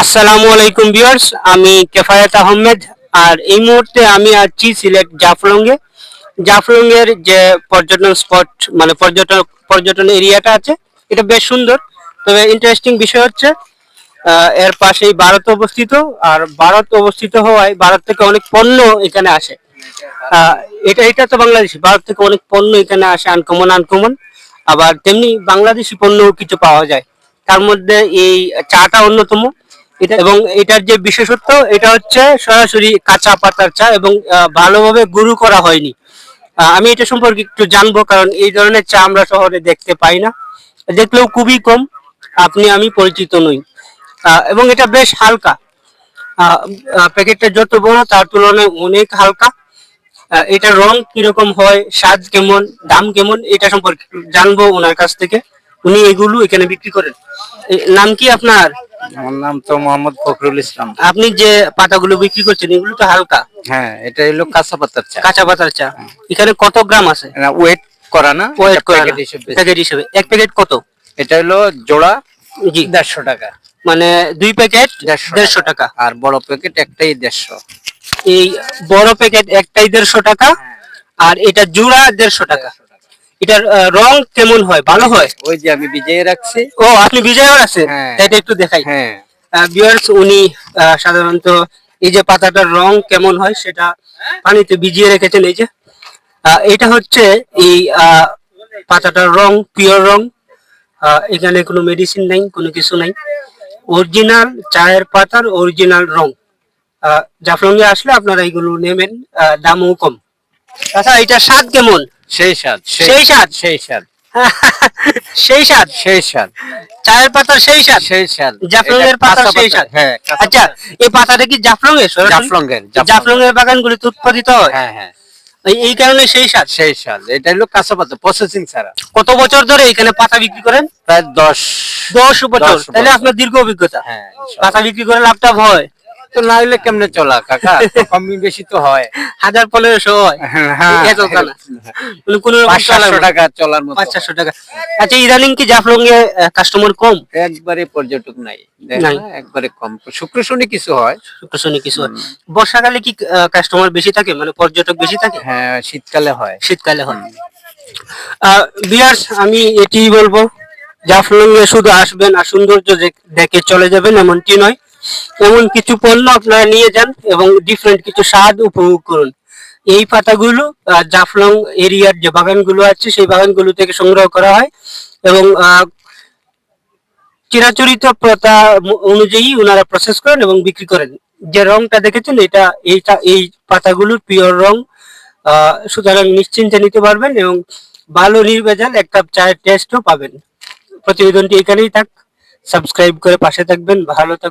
আসসালামু আলাইকুম ভিউয়ার্স, আমি কেফায়েত আহমেদ আর এই মুহূর্তে আমি আছি সিলেট জাফলংয়ে। জাফলংয়ের যে পর্যটন স্পট মানে পর্যটন পর্যটন এরিয়াটা আছে, এটা বেশ সুন্দর। তবে ইন্টারেস্টিং বিষয় হচ্ছে এর পাশেই ভারত অবস্থিত আর ভারত অবস্থিত হওয়ায় ভারত থেকে অনেক পণ্য এখানে আসে। এটা এটা তো বাংলাদেশ, ভারত থেকে অনেক পণ্য এখানে আসে আনকমন আনকমন আবার তেমনি বাংলাদেশি পণ্যও কিছু পাওয়া যায়। তার মধ্যে এই চাটা অন্যতম। এটা এবং এটার যে বিশেষত্ব, এটা হচ্ছে সরাসরি কাঁচা পাতার চা এবং ভালোভাবে গুরু করা হয়নি। আমি এটা সম্পর্কে একটু জানব, কারণ এই ধরনের চা আমরা শহরে দেখতে পাই না। দেখলেও খুবই কম, আপনি, আমি পরিচিত নই। এবং এটা বেশ হালকা। প্যাকেটটা যত বড়, তার তুলনায় অনেক হালকা। এটার রং কীরকম হয়, স্বাদ কেমন, দাম কেমন, এটা সম্পর্কে জানব ওনার কাছ থেকে। উনি এগুলো এখানে বিক্রি করেন। নাম কি আপনার? আমার নাম তো মোহাম্মদ ফখরুল ইসলাম। আপনি যে পাতাগুলো বিক্রি করছেন এগুলো তো হালকা। হ্যাঁ এটা হলো কাঁচা পাতার চা। কাঁচা পাতার চা। এখানে কত গ্রাম আছে? ওয়েট করা না ওয়েট হিসেবে। প্যাকেট হিসেবে। এক প্যাকেট কত? এটা হলো জোড়া জি। দেড়শো টাকা। মানে দুই প্যাকেট দেড়শো দেড়শো টাকা। আর বড় প্যাকেট একটাই দেড়শো। এই বড় প্যাকেট একটাই দেড়শো টাকা আর এটা জোড়া দেড়শো টাকা। এটার রং কেমন হয়? ভালো হয়? ওই যে আমি ভিজিয়ে রাখছি। ও আপনি বিজয়ও আছেন হ্যাঁ। এটা একটু দেখাই। হ্যাঁ। ভিউয়ার্স উনি সাধারণত এই যে পাতাটার রং কেমন হয় সেটা পানিতে ভিজিয়ে রেখেছেন এই যে। এটা হচ্ছে এই আহ, পাতাটার রং পিওর রং। এখানে কোনো মেডিসিন নাই কোনো কিছু নাই। অরিজিনাল চায়ের পাতার অরিজিনাল রং। জাফলঙ্গে আসলে আপনারা এইগুলো নেবেন আহ, দামও কম। আচ্ছা এটা স্বাদ কেমন? সেই স্বাদ সেই স্বাদ? সেই স্বাদ। সেই স্বাদ? সেই স্বাদ। চায়ের পাতার সেই স্বাদ? সেই স্বাদ। জাফলংয়ের এটা পাতার সেই স্বাদ? হ্যাঁ আচ্ছা এই পাতাটা কি জাফলং এর জাফলং। বাগানগুলিতে উৎপাদিত হয়? হ্যাঁ হ্যাঁ। এই- কারণে সেই স্বাদ? সেই স্বাদ। এটা হলো কাঁচা পাতা প্রসেসিং ছাড়া। কত বছর ধরে এখানে পাতা বিক্রি করেন? প্রায় দশ দশ বছর। তাহলে আপনার দীর্ঘ অভিজ্ঞতা। হ্যাঁ পাতা বিক্রি করে লাভটা হয়। তো না হলে কেমনে চলা কাকা? কম বেশি তো হয়। হাজার পনেরোশো হয়। হ্যাঁ এত তা না। কোনো রকম পাঁচ চলার সাতশো মতো। টাকা চলার মতো। টাকা। আচ্ছা ইদানিং কি জাফলং এ কাস্টমার কম? একবারে পর্যটক নাই। না, একবারে কম। শুক্র শনি কিছু হয়। শুক্র শনি কিছু হয়। বর্ষাকালে কি কাস্টমার বেশি থাকে? মানে পর্যটক বেশি থাকে? হ্যাঁ শীতকালে হয়। শীতকালে হয়। বিয়ার্স আমি এটি বলব। জাফলং এ শুধু আসবেন আর সৌন্দর্য দেখ- দেখে চলে যাবেন এমনটি নয়। এমন কিছু পণ্য আপনারা নিয়ে যান এবং ডিফারেন্ট কিছু স্বাদ উপভোগ করুন। এই পাতাগুলো জাফলং এরিয়ার যে বাগানগুলো আছে, সেই বাগানগুলো থেকে সংগ্রহ করা হয় এবং চিরাচরিত প্রথা অনুযায়ী ওনারা প্রসেস করেন এবং বিক্রি করেন। যে রংটা দেখেছেন, এটা এইটা এই পাতাগুলোর পিওর রং সুতরাং নিশ্চিন্তে নিতে পারবেন এবং ভালো নির্ভেজাল এক কাপ চায়ের টেস্টও পাবেন। প্রতিবেদনটি এখানেই থাক। সাবস্ক্রাইব করে পাশে থাকবেন। ভালো থাক